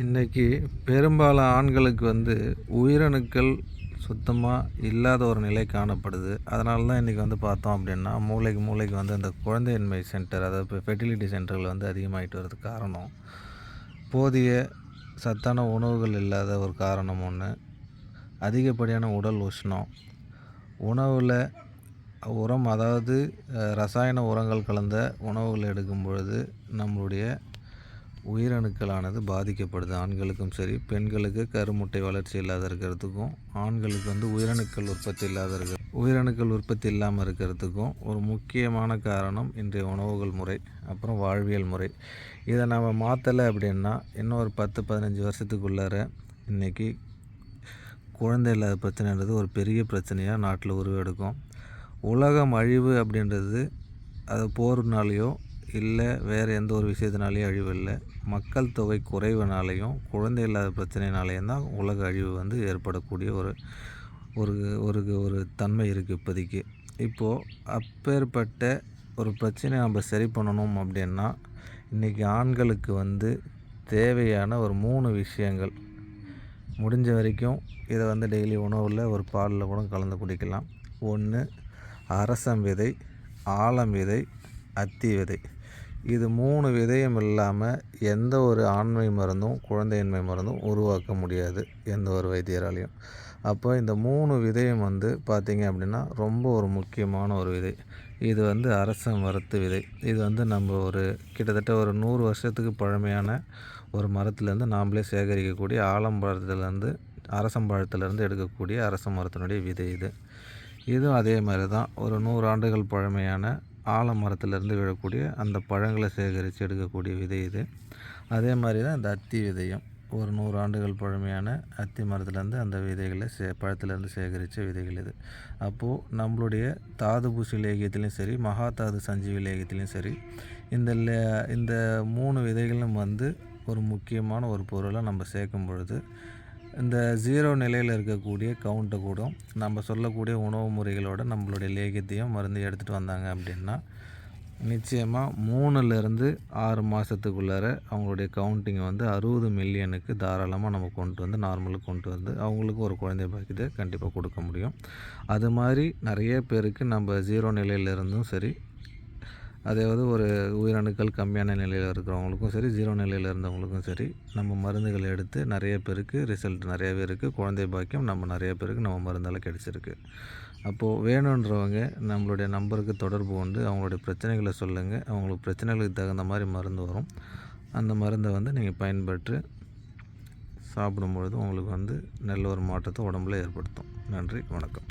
இன்றைக்கி பெரும்பாலும் ஆண்களுக்கு வந்து உயிரணுக்கள் சுத்தமாக இல்லாத ஒரு நிலை காணப்படுது. அதனால தான் இன்றைக்கி வந்து பார்த்தோம் அப்படின்னா மூளைக்கு மூளைக்கு வந்து அந்த குழந்தையின்மை சென்டர் அதாவது இப்போ ஃபெர்டிலிட்டி சென்டர்கள் வந்து அதிகமாகிட்டு வர்றதுக்கு காரணம். போதிய சத்தான உணவுகள் இல்லாத ஒரு காரணம் ஒன்று அதிகப்படியான உடல் உஷ்ணம். உணவில் உரம் அதாவது ரசாயன உரங்கள் கலந்த உணவுகள் எடுக்கும் பொழுது நம்மளுடைய உயிரணுக்களானது பாதிக்கப்படுது. ஆண்களுக்கும் சரி பெண்களுக்கு கருமுட்டை வளர்ச்சி இல்லாத இருக்கிறதுக்கும் ஆண்களுக்கு வந்து உயிரணுக்கள் உற்பத்தி இல்லாத இருக்க உயிரணுக்கள் உற்பத்தி இல்லாமல் இருக்கிறதுக்கும் ஒரு முக்கியமான காரணம் இன்றைய உணவுகள் முறை அப்புறம் வாழ்வியல் முறை. இதை நம்ம மாற்றலை அப்படின்னா இன்னும் ஒரு பத்து பதினஞ்சு வருஷத்துக்குள்ளார இன்றைக்கி குழந்தை இல்லாத பிரச்சனைன்றது ஒரு பெரிய பிரச்சனையாக நாட்டில் உருவெடுக்கும். உலகம் அழிவு அப்படின்றது அது போர்னாலேயோ இல்லை வேறு எந்த ஒரு விஷயத்தினாலேயும் அழிவு இல்லை. மக்கள் தொகை குறைவுனாலையும் குழந்தை இல்லாத பிரச்சனைனாலையும் தான் உலக அழிவு வந்து ஏற்படக்கூடிய ஒரு ஒரு ஒரு ஒரு தன்மை இருக்குது இப்போதைக்கு. இப்போது அப்பேற்பட்ட ஒரு பிரச்சனையை நம்ம சரி பண்ணணும் அப்படின்னா இன்றைக்கி ஆண்களுக்கு வந்து தேவையான ஒரு மூணு விஷயங்கள். முடிஞ்ச வரைக்கும் இதை வந்து டெய்லி உணவில் ஒரு பாலில் கூட கலந்து குடிக்கலாம். ஒன்று அரசம் விதை ஆலம் விதை அத்தி விதை. இது மூணு விதையும் இல்லாமல் எந்த ஒரு ஆண்மை மருந்தும் குழந்தையின்மை மருந்தும் உருவாக்க முடியாது எந்த ஒரு வைத்தியராலையும். அப்போ இந்த மூணு விதையும் வந்து பார்த்திங்க அப்படின்னா ரொம்ப ஒரு முக்கியமான ஒரு விதை. இது வந்து அரச மரத்து விதை. இது வந்து நம்ம ஒரு கிட்டத்தட்ட ஒரு நூறு வருஷத்துக்கு பழமையான ஒரு மரத்துலேருந்து நாம்ளே சேகரிக்கக்கூடிய ஆலம்பழத்துலேருந்து அரசம்பழத்துலேருந்து எடுக்கக்கூடிய அரச மரத்தினுடைய விதை இது. இதுவும் அதே மாதிரி தான். ஒரு நூறு ஆண்டுகள் பழமையான ஆலமரத்துலேருந்து விழக்கூடிய அந்த பழங்களை சேகரித்து எடுக்கக்கூடிய விதை இது. அதே மாதிரி தான் இந்த அத்தி விதையும். ஒரு நூறு ஆண்டுகள் பழமையான அத்தி மரத்துலேருந்து அந்த விதைகளை சே பழத்துலேருந்து சேகரித்த விதைகள் இது. அப்போது நம்மளுடைய தாது பூசி லேகியத்துலேயும் சரி மகா தாது சஞ்சீவி லேகியத்துலேயும் சரி இந்த லே- இந்த மூணு விதைகளும் வந்து ஒரு முக்கியமான ஒரு பொருளை நம்ம சேர்க்கும் பொழுது இந்த ஜீரோ நிலையில் இருக்கக்கூடிய கவுண்ட்டை கூட நம்ம சொல்லக்கூடிய உணவு முறைகளோட நம்மளுடைய லேகியத்தையும் மருந்து எடுத்துகிட்டு வந்தாங்க அப்படின்னா நிச்சயமாக மூணுலேருந்து ஆறு மாதத்துக்குள்ளார அவங்களுடைய கவுண்டிங்கை வந்து அறுபது மில்லியனுக்கு தாராளமாக நம்ம கொண்டு வந்து நார்மலுக்கு கொண்டு வந்து அவங்களுக்கு ஒரு குழந்தை பாக்கியத்தை கண்டிப்பாக கொடுக்க முடியும். அது மாதிரி நிறைய பேருக்கு நம்ம ஜீரோ நிலையிலிருந்தும் சரி அதாவது ஒரு உயிரணுக்கள் கம்மியான நிலையில் இருக்கிறவங்களுக்கும் சரி ஜீரோ நிலையில் இருந்தவங்களுக்கும் சரி நம்ம மருந்துகள் எடுத்து நிறைய பேருக்கு ரிசல்ட் நிறையாவே இருக்குது குழந்தை பாக்கியம் நம்ம நிறைய பேருக்கு நம்ம மருந்தால் கிடச்சிருக்கு. அப்போது வேணுன்றவங்க நம்மளுடைய நம்பருக்கு தொடர்பு கொண்டு அவங்களுடைய பிரச்சனைகளை சொல்லுங்கள் அவங்களுக்கு பிரச்சனைகளுக்கு தகுந்த மாதிரி மருந்து வரும். அந்த மருந்தை வந்து நீங்கள் பயன்பெற்று சாப்பிடும் பொழுது உங்களுக்கு வந்து நல்ல ஒரு மாற்றத்தை உடம்புல ஏற்படுத்தும். நன்றி வணக்கம்.